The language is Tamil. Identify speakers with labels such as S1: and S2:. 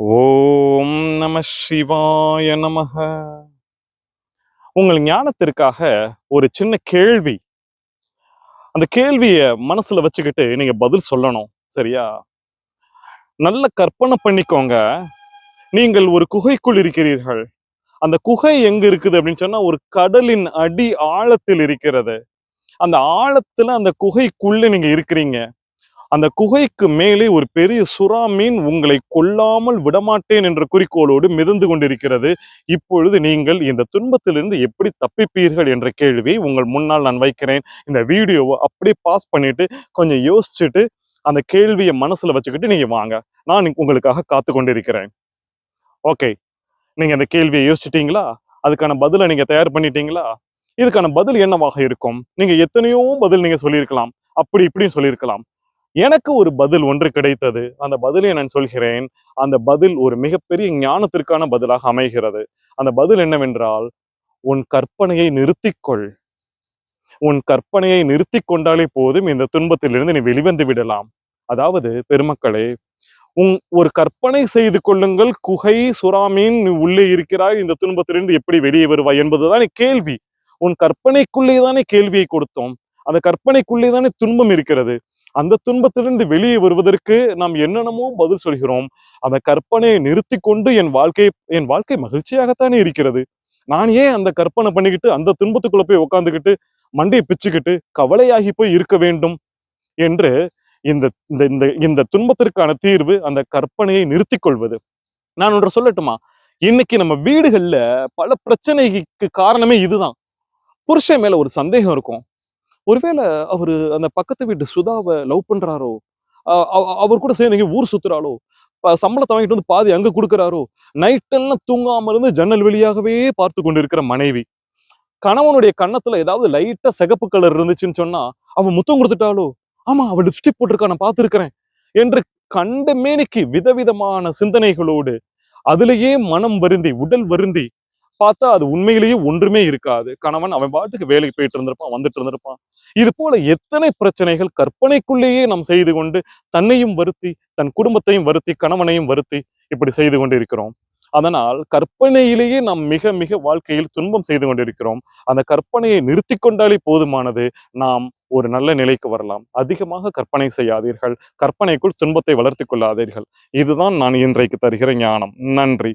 S1: ஓம் நம சிவாய நமக. உங்கள் ஞானத்திற்காக ஒரு சின்ன கேள்வி. அந்த கேள்வியை மனசுல வச்சுக்கிட்டு நீங்க பதில் சொல்லணும் சரியா? நல்ல கற்பனை பண்ணிக்கோங்க. நீங்கள் ஒரு குகைக்குள் இருக்கிறீர்கள். அந்த குகை எங்க இருக்குது அப்படின்னு சொன்னா ஒரு கடலின் அடி ஆழத்தில் இருக்கிறது. அந்த ஆழத்துல அந்த குகைக்குள்ள நீங்க இருக்கிறீங்க. அந்த குகைக்கு மேலே ஒரு பெரிய சுறா மீன் உங்களை கொல்லாமல் விடமாட்டேன் என்ற குறிக்கோளோடு மிதந்து கொண்டிருக்கிறது. இப்பொழுது நீங்கள் இந்த துன்பத்திலிருந்து எப்படி தப்பிப்பீர்கள் என்ற கேள்வியை உங்கள் முன்னால் நான் வைக்கிறேன். இந்த வீடியோவை அப்படியே பாஸ் பண்ணிட்டு கொஞ்சம் யோசிச்சுட்டு அந்த கேள்வியை மனசுல வச்சுக்கிட்டு நீங்க வாங்க. நான் உங்களுக்காக காத்து கொண்டிருக்கிறேன். ஓகே. நீங்க அந்த கேள்வியை யோசிச்சிட்டீங்களா? அதுக்கான பதிலை நீங்க தயார் பண்ணிட்டீங்களா? இதுக்கான பதில் என்னவாக இருக்கும்? நீங்க எத்தனையோ பதில் நீங்க சொல்லியிருக்கலாம். அப்படி இப்படின்னு சொல்லியிருக்கலாம். எனக்கு ஒரு பதில் ஒன்று கிடைத்தது. அந்த பதிலை நான் சொல்கிறேன். அந்த பதில் ஒரு மிகப்பெரிய ஞானத்திற்கான பதிலாக அமைகிறது. அந்த பதில் என்னவென்றால் உன் கற்பனையை நிறுத்திக்கொள். உன் கற்பனையை நிறுத்தி கொண்டாலே போதும் இந்த துன்பத்திலிருந்து நீ வெளிவந்து விடலாம். அதாவது பெருமக்களே உன் ஒரு கற்பனை செய்து கொள்ளுங்கள். குகை சுறாமீன் நீ உள்ளே இருக்கிறாய். இந்த துன்பத்திலிருந்து எப்படி வெளியே வருவாய் என்பதுதான் கேள்வி. உன் கற்பனைக்குள்ளே தானே கேள்வியை கொடுத்தோம். அந்த கற்பனைக்குள்ளே தானே துன்பம் இருக்கிறது. அந்த துன்பத்திலிருந்து வெளியே வருவதற்கு நாம் என்னென்னமோ பதில் சொல்கிறோம். அந்த கற்பனையை நிறுத்தி கொண்டு என் வாழ்க்கை என் வாழ்க்கை மகிழ்ச்சியாகத்தானே இருக்கிறது. நான் ஏன் அந்த கற்பனை பண்ணிக்கிட்டு அந்த துன்பத்துக்குள்ள போய் உட்காந்துக்கிட்டு மண்டையை பிச்சுக்கிட்டு கவலையாகி போய் இருக்க வேண்டும் என்று இந்த இந்த இந்த இந்த துன்பத்திற்கான தீர்வு அந்த கற்பனையை நிறுத்தி கொள்வது. நான் ஒன்று சொல்லட்டுமா? இன்னைக்கு நம்ம வீடுகள்ல பல பிரச்சனைக்கு காரணமே இதுதான். புருஷன் மேல ஒரு சந்தேகம் இருக்கும். ஒருவேளை அவரு அந்த பக்கத்து வீட்டு சுதாவை லவ் பண்றாரோ? அவ- அவர் கூட சேர்ந்து ஊர் சுத்துறாளோ? சம்பளத்தை வாங்கிட்டு வந்து பாதி அங்க கொடுக்குறாரோ? நைட்டெல்லாம் தூங்காம இருந்து ஜன்னல் வழியாகவே பார்த்து கொண்டிருக்கிற மனைவி. கணவனுடைய கன்னத்துல ஏதாவது லைட்டா சிகப்பு கலர் இருந்துச்சுன்னு சொன்னா அவன் முத்தம் கொடுத்துட்டாலோ ஆமா அவ லிப்ஸ்டிக் போட்டிருக்கா நான் பார்த்துருக்கிறேன் என்று கண்ட மேனிக்கு விதவிதமான சிந்தனைகளோடு அதிலேயே மனம் வருந்தி உடல் வருந்தி பார்த்தா அது உண்மையிலேயே ஒன்றுமே இருக்காது. கணவன் அவன் பாட்டுக்கு வேலைக்கு போயிட்டு இருந்திருப்பான் வந்துட்டு இருந்திருப்பான். இது போல எத்தனை பிரச்சனைகள் கற்பனைக்குள்ளேயே நாம் செய்து கொண்டு தன்னையும் வருத்தி தன் குடும்பத்தையும் வருத்தி கணவனையும் வருத்தி இப்படி செய்து கொண்டு இருக்கிறோம் அதனால் கற்பனையிலேயே நாம் மிக மிக வாழ்க்கையில் துன்பம் செய்து கொண்டிருக்கிறோம். அந்த கற்பனையை நிறுத்தி கொண்டாலே போதுமானது. நாம் ஒரு நல்ல நிலைக்கு வரலாம். அதிகமாக கற்பனை செய்யாதீர்கள். கற்பனைக்குள் துன்பத்தை வளர்த்து கொள்ளாதீர்கள். இதுதான் நான் இன்றைக்கு தருகிற ஞானம். நன்றி.